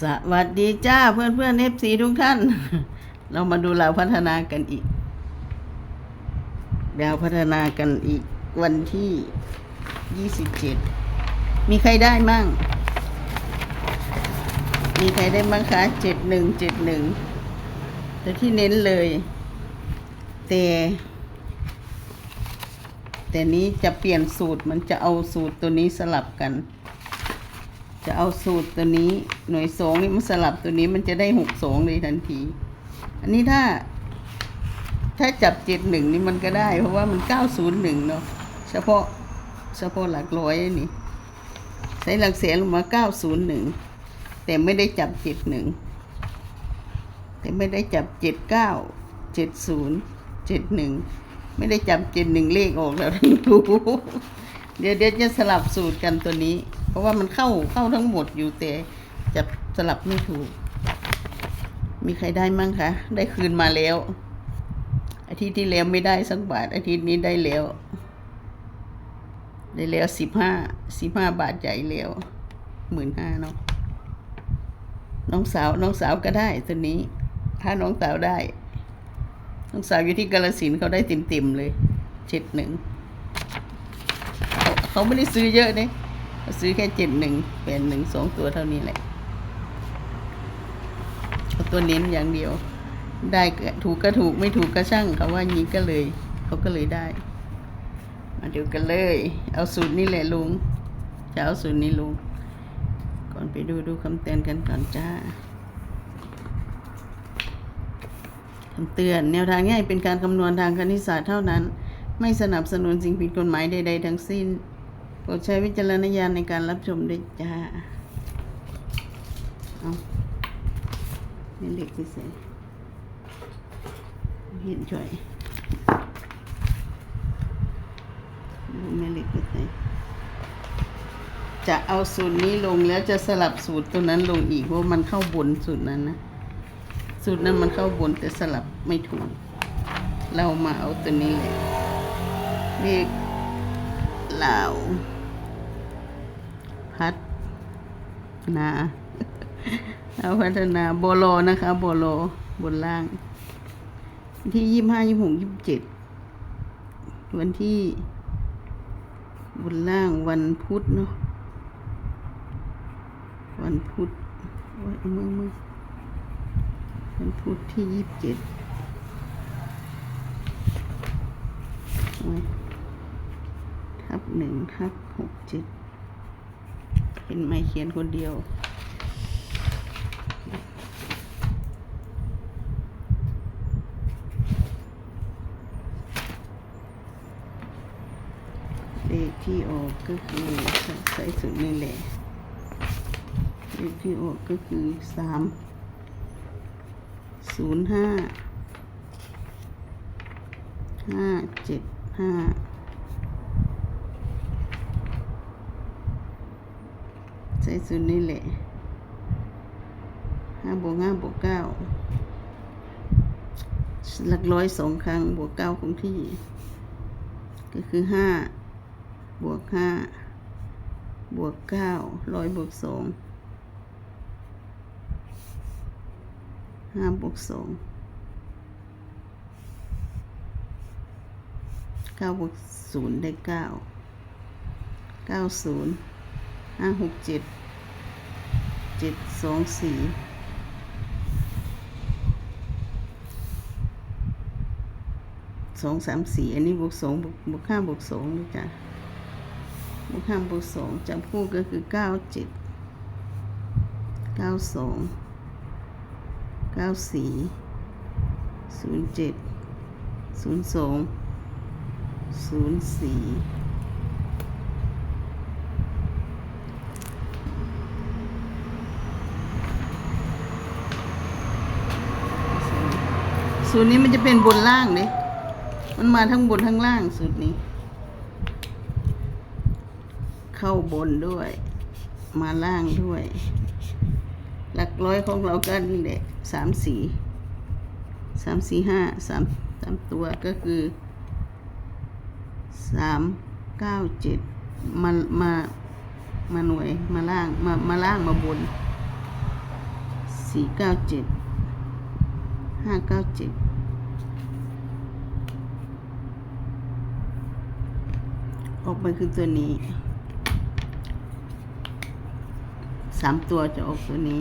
สวัสดีจ้าเพื่อนเพื่อนเอฟซีทุกท่าน เรามาดูเราพัฒนากันอีกเราพัฒนากันอีกวันที่ยี่สิบเจ็ดมีใครได้มั่ง มีใครได้บ้างคะเจ็ดหนึ่งเจ็ดหนึ่งแต่ที่เน้นเลย แต่ แต่นี้จะเปลี่ยนสูตรมันจะเอาสูตรตัวนี้สลับกัน จะเอาสูตรตัวนี้หน่วยสองนี่มันสลับตัวนี้มันจะได้หกสองเลยทันที อันนี้ถ้า ถ้าจับเจ็ดหนึ่งนี่มันก็ได้ เพราะว่ามันเก้าศูนย์หนึ่งเนาะเฉพาะเฉพาะหลักร้อยนี่ ใส่หลักแสนลงมาเก้าศูนย์หนึ่งแต่ไม่ได้จับเจ็ดหนึ่งแต่ไม่ได้จับเจ็ดเก้าเจ็ดศูนย์เจ็ดหนึ่งไม่ได้จับเจ็ดหนึ่งเลขออกแล้วทั้งรู้เดี๋ยวเดี๋ยวจะสลับสูตรกันตัวนี้ เพราะว่ามันเข้าเข้าทั้งหมดอยู่แต่จะสลับไม่ถูก มีใครได้มั่งคะ ได้คืนมาแล้ว อาทิตย์ที่แล้วไม่ได้สักบาท อาทิตย์นี้ได้แล้ว ได้แล้วสิบห้าสิบห้าบาทใหญ่แล้วหมื่นห้าเนาะน้องสาวน้องสาวก็ได้ตัวนี้ ถ้าน้องสาวได้ น้องสาวอยู่ที่กาลสินเขาได้เต็มๆเลยเจ็ดหนึ่ง เขาไม่ได้ซื้อเยอะเนี่ย ซื้อแค่เจ็ดหนึ่งแปดหนึ่งสองตัวเท่านี้แหละเอาตัวเน้นอย่างเดียว ได้ถูกก็ถูกไม่ถูกก็ช่างเขาว่างี้ก็เลยเขาก็เลยได้ มาดูกันเลย เอาสูตรนี้แหละลุงจะเอาสูตรนี้ลุงก่อนไปดูดูคำเตือนกันก่อนจ้าคำเตือนแนวทางง่ายเป็นการคำนวณทางคณิตศาสตร์เท่านั้น ไม่สนับสนุนสิ่งผิดกฎหมายใดๆทั้งสิ้น โปรดใช้วิจารณญาณในการรับชมด้วยจ้าเอานี่เด็กพิเศษเห็นช่วยดูแม่เล็กพิเศษจะเอาสูตรนี้ลงแล้วจะสลับสูตรตัวนั้นลงอีกเพราะมันเข้าบนสูตรนั้นนะสูตรนั้นมันเข้าบนแต่สลับไม่ถูก เรามาเอาตัวนี้เลยเลขลา นาเอาพัฒนาโบโลนะคะโบโลบนล่าง ที่ยี่ห้ายี่หกยี่เจ็ดวันที่ บนล่างวันพุธเนาะวันพุธโอ้ยเมือมือวันพุธที่ยี่สิบเจ็ดทับหนึ่งทับหกเจ็ด เห็นไหมเขียนคนเดียว เลขที่ออกก็คือใส่สุดนี่แหละเลขที่ออกก็คือสามศูนย์ห้าห้าเจ็ดห้า ใส่ศูนย์นี่แหละห้าบวกห้าบวกเก้าหลักร้อยสองครั้งบวกเก้าคงที่ ก็คือห้าบวกห้าบวกเก้าร้อยบวกสองห้าบวกสองเก้าบวกศูนย์ได้เก้าเก้าศูนย์ห้าหกเจ็ด จ็ดสองสี่สองสามสี่อันนี้บวกสองบวกบวกห้าบวกสองด้วยจ้ะบวกห้าบวกสองจับคู่ก็คือเก้าเจ็ดเก้าสองเก้าสี่ศูนย์เจ็ดศูนย์สองศูนย์สี่ สูตรนี้มันจะเป็นบนล่างเลยมันมาทั้งบนทั้งล่างสูตรนี้ เข้าบนด้วย มาล่างด้วย หลักร้อยของเราก็นี่แหละสามสี่สามสี่ห้าสามสามตัวก็คือสามเก้าเจ็ดมามามาหน่วยมาล่างมามาล่างมาบนสี่เก้าเจ็ด ห้าเก้าเจ็ดออกไปคือตัวนี้สามตัวจะออกตัวนี้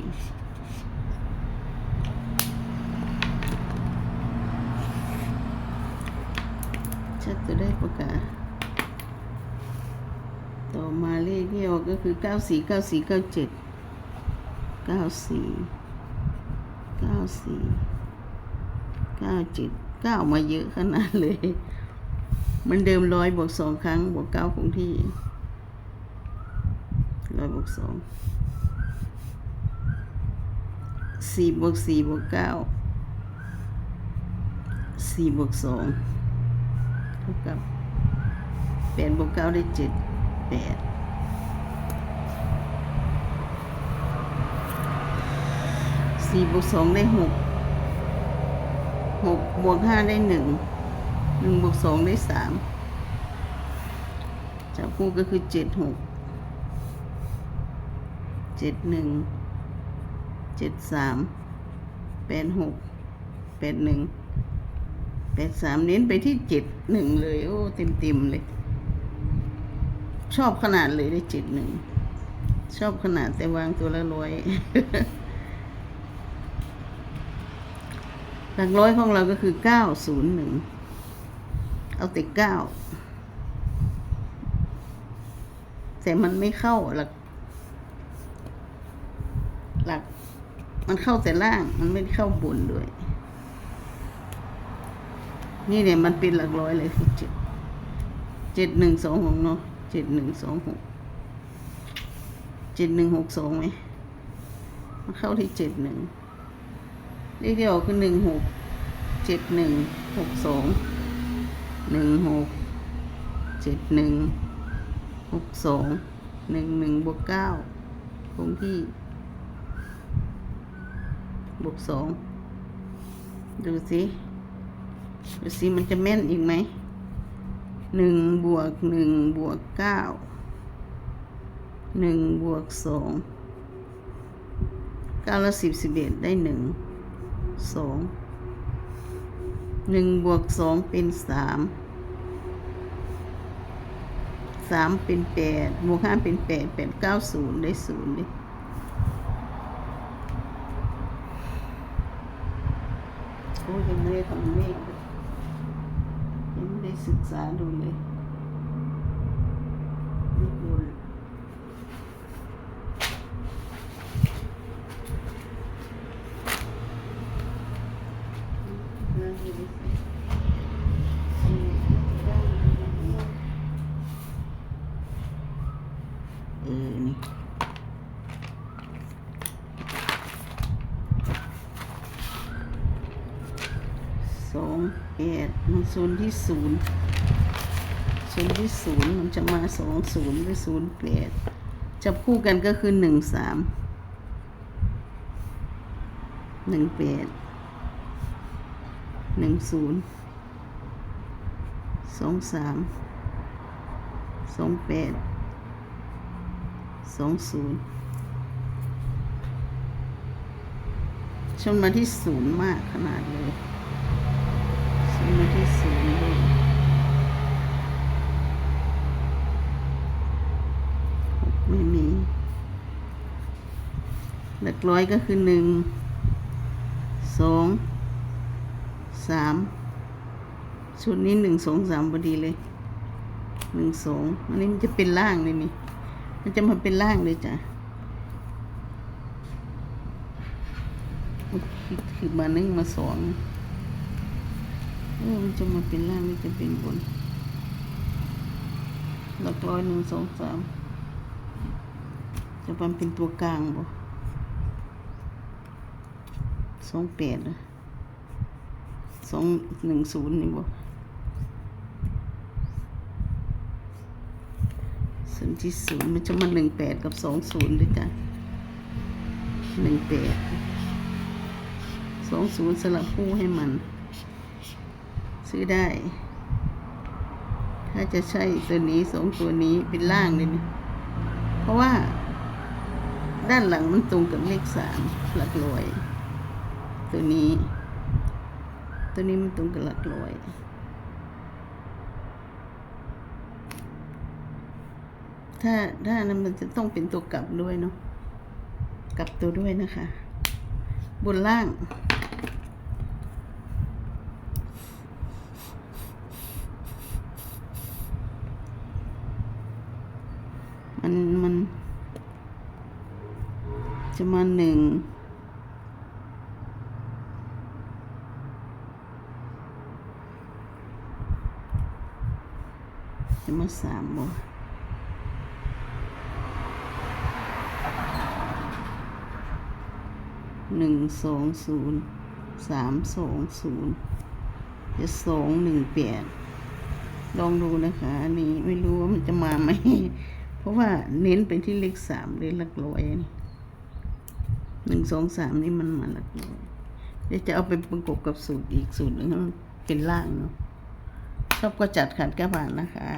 ชัดจะได้ประกาศต่อมาเลขที่ออกก็คือเก้าสี่เก้าสี่เก้า เก้าสี่เก้าสี่เก้าเจ็ดเก้ามาเยอะขนาดเลย มันเดิมร้อยบวกสองครั้ง บวกเก้าคงที่ร้อยบวกสองสี่บวกสี่บวกเก้าสี่บวกสองเท่ากับแปดบวกเก้าได้เจ็ดแปดสี่บวกสองได้หก หกบวกห้าได้หนึ่งหนึ่งบวกสองได้สามจับคู่ก็คือเจ็ดหกเจ็ดหนึ่งเจ็ดสามแปดหกแปดหนึ่งแปดสามเน้นไปที่เจ็ดหนึ่งเลย โอ้เต็มเต็มเลย ชอบขนาดเลยได้เจ็ดหนึ่งชอบขนาดแต่วางตัวละร้อย หลักร้อยของเราก็คือเก้าศูนย์หนึ่งเอาแต่เก้าแต่มันไม่เข้าหลัก หลัก มันเข้าแต่ล่างมันไม่ได้เข้าบนด้วย นี่เนี่ยมันเป็นหลักร้อยเลยคือเจ็ดเจ็ดหนึ่งสองหกเนาะเจ็ดหนึ่งสองหกเจ็ดหนึ่งหกสองไหมมันเข้าที่เจ็ดหนึ่ง เลขที่ออกคือหนึ่งหกเจ็ดหนึ่งหกสองหนึ่งหกเจ็ดหนึ่งหกสองหนึ่งหนึ่งบวกเก้าคงที่บวกสองดูสิดูสิมันจะแม่นอีกไหมหนึ่งบวกหนึ่งบวกเก้าหนึ่งบวกสองเก้าละสิบสิบเอ็ดได้หนึ่ง สองหนึ่งบวกสองเป็นสามสามเป็นแปดบวกห้าเป็นแปดแปดเก้าศูนย์ได้ศูนย์ดิโอ้ยังไม่ได้ทำเลขยังไม่ได้ศึกษาดูเลยดู เออนี่สองแปดมันศูนย์ที่ศูนย์ศูนย์ที่ศูนย์มันจะมาสองศูนย์หรือศูนย์แปดจับคู่กันก็คือหนึ่งสามหนึ่งแปด หนึ่งศูนย์สองสามสองแปดสองศูนย์ชนมาที่ศูนย์มากขนาดเลยชนมาที่ศูนย์เลยไม่มีหลักร้อยก็คือหนึ่งสอง สามชุดนี้หนึ่งสองสามพอดีเลยหนึ่งสองอันนี้มันจะเป็นล่างเลยนี่ มันจะมาเป็นล่างเลยจ้ะคือมาหนึ่งมาสองเออมันจะมาเป็นล่างหรือจะเป็นบนหลักร้อยหนึ่งสองสามจะมันเป็นตัวกลางบ่สองแปดอะ สองหนึ่งศูนย์นี่บ่ส่วนที่ศูนย์มันจะมาหนึ่งแปดกับสองศูนย์ด้วยจ้ะหนึ่งแปดสองศูนย์สลับคู่ให้มัน ซื้อได้ ถ้าจะใช่ตัวนี้สองตัวนี้เป็นล่างเลยนี่เพราะว่า ด้านหลังมันตรงกับเลขสามหลักร้อยตัวนี้ ตัวนี้มันตรงกับหลักร้อยถ้าถ้านั้นมันจะต้องเป็นตัวกลับด้วยเนาะกลับตัวด้วยนะคะ บนล่าง มันมันจะมาหนึ่ง จะมาสามบ่หนึ่งสองศูนย์สามสองศูนย์จะสองหนึ่งแปดลองดูนะคะ อันนี้ไม่รู้ว่ามันจะมาไหม เพราะว่าเน้นไปที่เลขสามเลยหลักร้อยนี่หนึ่งสองสามนี่มันมาหลักร้อยเดี๋ยวจะเอาไปประกบกับสูตรอีกสูตรหนึ่งให้มันเป็นล่างเนาะ อบก็จัดขัดกระบาดนะคะ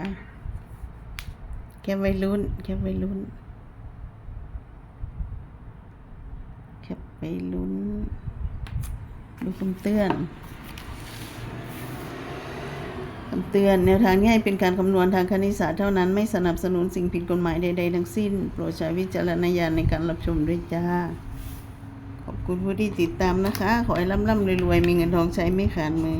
แค่ไว้รุ่นแค่ไว้รุ่นแค่ไปลุ้น ดูคำเตือนคำเตือนแนวทางนี้ให้เป็นการคำนวณทางคณิตศาสตร์เท่านั้นไม่สนับสนุนสิ่งผิดกฎหมายใด ๆ ทั้งสิ้น โปรดใช้วิจารณญาณในการรับชมด้วยจ้า ขอบคุณผู้ที่ติดตามนะคะ ขอให้ร่ำร่ำรวยๆ มีเงินทองใช้ไม่ขาดมือ